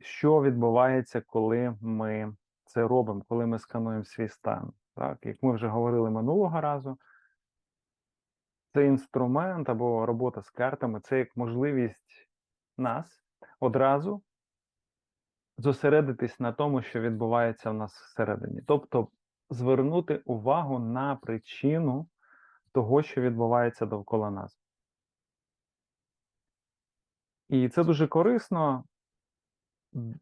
Що відбувається, коли ми це робимо, коли ми скануємо свій стан? Так, як ми вже говорили минулого разу, цей інструмент або робота з картами це як можливість нас одразу зосередитись на тому, що відбувається в нас всередині. Тобто звернути увагу на причину того, що відбувається довкола нас. І це дуже корисно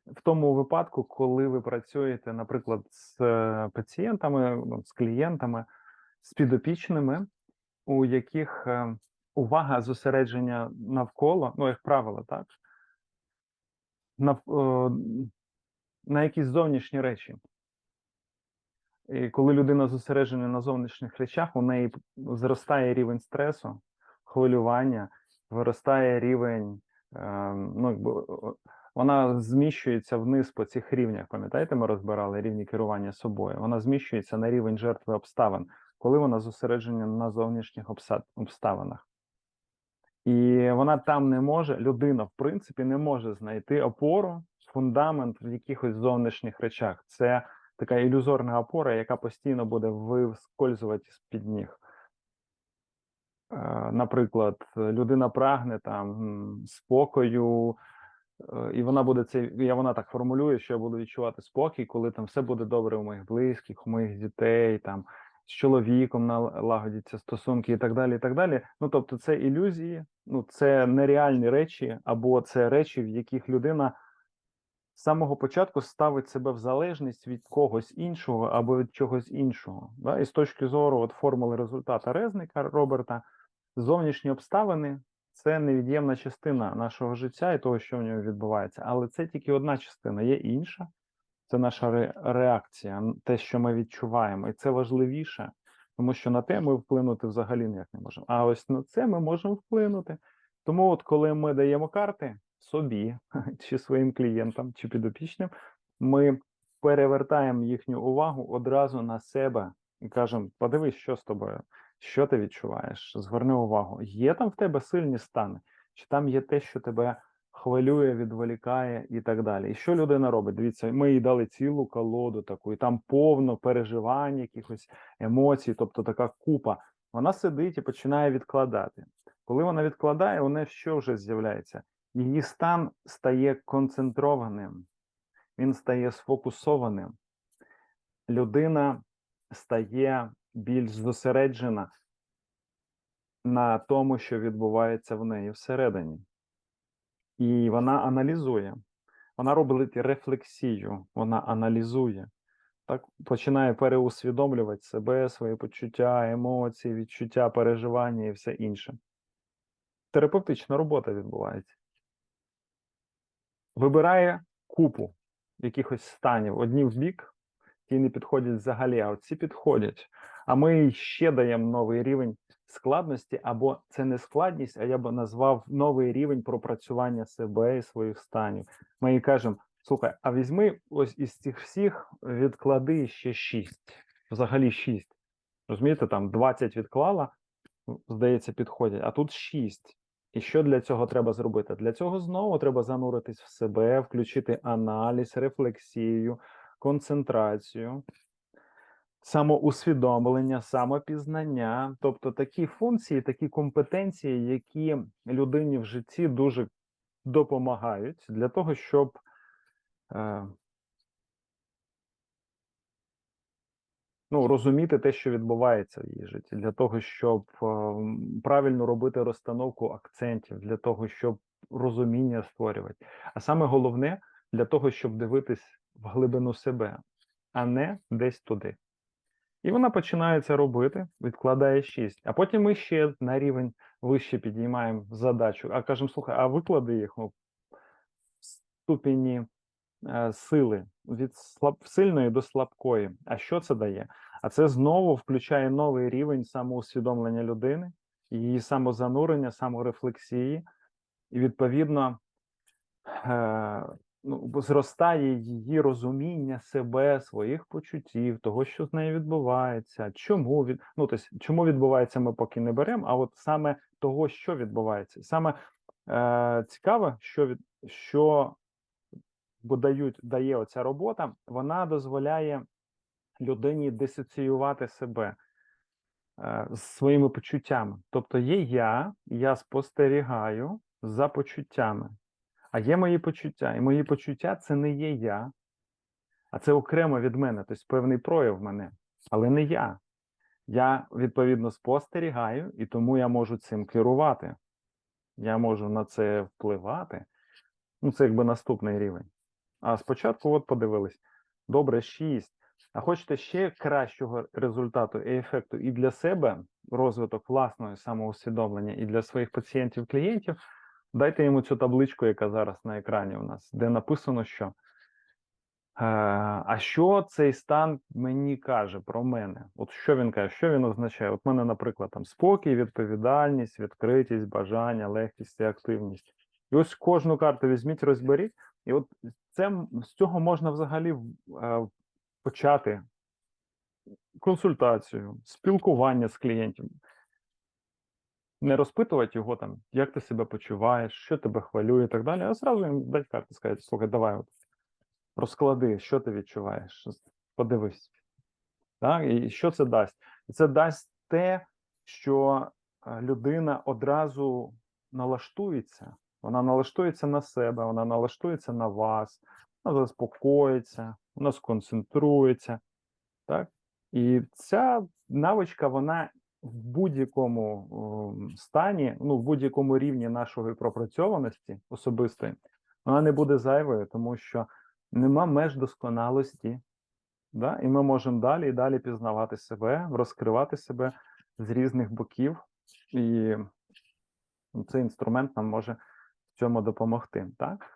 в тому випадку, коли ви працюєте, наприклад, з е, пацієнтами, ну, з клієнтами, з підопічними, у яких е, увага зосередження навколо, ну, як правило, так, на, на якісь зовнішні речі. І коли людина зосереджена на зовнішніх речах, у неї зростає рівень стресу, хвилювання, виростає рівень, е, ну, якби, вона зміщується вниз по цих рівнях. Пам'ятаєте, ми розбирали рівні керування собою. Вона зміщується на рівень жертви обставин, коли вона зосереджена на зовнішніх обставинах. І вона там не може, людина, в принципі, не може знайти опору, фундамент в якихось зовнішніх речах. Це така ілюзорна опора, яка постійно буде вискользувати з-під ніг. Е, Наприклад, людина прагне там спокою, і вона буде це, я вона так формулює, що я буду відчувати спокій, коли там все буде добре у моїх близьких, у моїх дітей, там з чоловіком налагодяться стосунки і так далі. і так далі. Ну тобто, це ілюзії, ну це нереальні речі, або це речі, в яких людина з самого початку ставить себе в залежність від когось іншого або від чогось іншого. Да? І з точки зору от формули результата Резника Роберта, зовнішні обставини це невід'ємна частина нашого життя і того, що в ньому відбувається. Але це тільки одна частина, є інша. Це наша ре- реакція, те, що ми відчуваємо, і це важливіше, тому що на те ми вплинути взагалі ніяк не можемо. А ось на це ми можемо вплинути. Тому, от коли ми даємо карти собі, чи своїм клієнтам, чи підопічним, ми перевертаємо їхню увагу одразу на себе і кажемо: подивись, що з тобою, що ти відчуваєш, зверни увагу. Є там в тебе сильні стани, чи там є те, що тебе хвилює, відволікає і так далі. І що людина робить? Дивіться, ми їй дали цілу колоду таку, і там повно переживань, якихось емоцій, тобто така купа. Вона сидить і починає відкладати. Коли вона відкладає, у неї що вже з'являється? Її стан стає концентрованим, він стає сфокусованим. Людина стає більш зосереджена на тому, що відбувається в неї всередині. І вона аналізує, вона робить рефлексію, вона аналізує, так починає переусвідомлювати себе, свої почуття, емоції, відчуття, переживання і все інше. Терапевтична робота відбувається. Вибирає купу якихось станів, одні в бік, ті не підходять взагалі, а ці підходять. А ми ще даємо новий рівень складності, або це не складність, а я б назвав новий рівень пропрацювання себе і своїх станів. Ми їй кажемо: слухай, а візьми ось із цих всіх відклади ще 6, взагалі 6. Розумієте, там 20 відклала, здається, підходять, а тут 6. І що для цього треба зробити? Для цього знову треба зануритись в себе, включити аналіз, рефлексію, концентрацію, самоусвідомлення, самопізнання, тобто такі функції, такі компетенції, які людині в житті дуже допомагають для того, щоб е, ну, розуміти те, що відбувається в її житті, для того, щоб е, правильно робити розстановку акцентів, для того, щоб розуміння створювати. А саме головне для того, щоб дивитись в глибину себе, а не десь туди. І вона починає це робити, відкладає 6. А потім ми ще на рівень вище підіймаємо задачу, а кажемо: слухай, а виклади їх ну, в ступені е, сили від слаб... сильної до слабкої. А що це дає? А це знову включає новий рівень самоусвідомлення людини, її самозанурення, саморефлексії, і відповідно е, ну, зростає її розуміння себе, своїх почуттів, того, що з нею відбувається, чому від ну, тобто, чому відбувається, ми поки не беремо, а от саме того, що відбувається. Саме е, цікаве, що від що бо дають, дає оця робота, вона дозволяє людині дисоціювати себе е, з своїми почуттями. Тобто є я, я спостерігаю за почуттями, а є мої почуття. І мої почуття це не є я, а це окремо від мене, тобто певний прояв мене, але не я. Я відповідно спостерігаю, і тому я можу цим керувати. Я можу на це впливати. Ну, це якби наступний рівень. А спочатку, от подивились: добре, 6. А хочете ще кращого результату і ефекту і для себе розвиток власного самоусвідомлення, і для своїх пацієнтів, клієнтів. Дайте йому цю табличку, яка зараз на екрані у нас, де написано, що. Е, А що цей стан мені каже про мене? От що він каже, що він означає? От мене, наприклад, там спокій, відповідальність, відкритість, бажання, легкість і активність. І ось кожну карту візьміть, розберіть, і от це з цього можна взагалі е, почати консультацію, спілкування з клієнтом. Не розпитувати його там, як ти себе почуваєш, що тебе хвилює і так далі, а зразу їм дати карти, сказати, слухай, давай от, розклади, що ти відчуваєш, подивись. Так? І що це дасть? Це дасть те, що е, людина одразу налаштується. Вона налаштується на себе, вона налаштується на вас, вона заспокоїться, вона сконцентрується. Так? І ця навичка, вона в будь-якому ем, стані, ну, в будь-якому рівні нашої пропрацьованості особистої, вона не буде зайвою, тому що нема меж досконалості. Да? І ми можемо далі і далі пізнавати себе, розкривати себе з різних боків, і цей інструмент нам може в цьому допомогти. Так?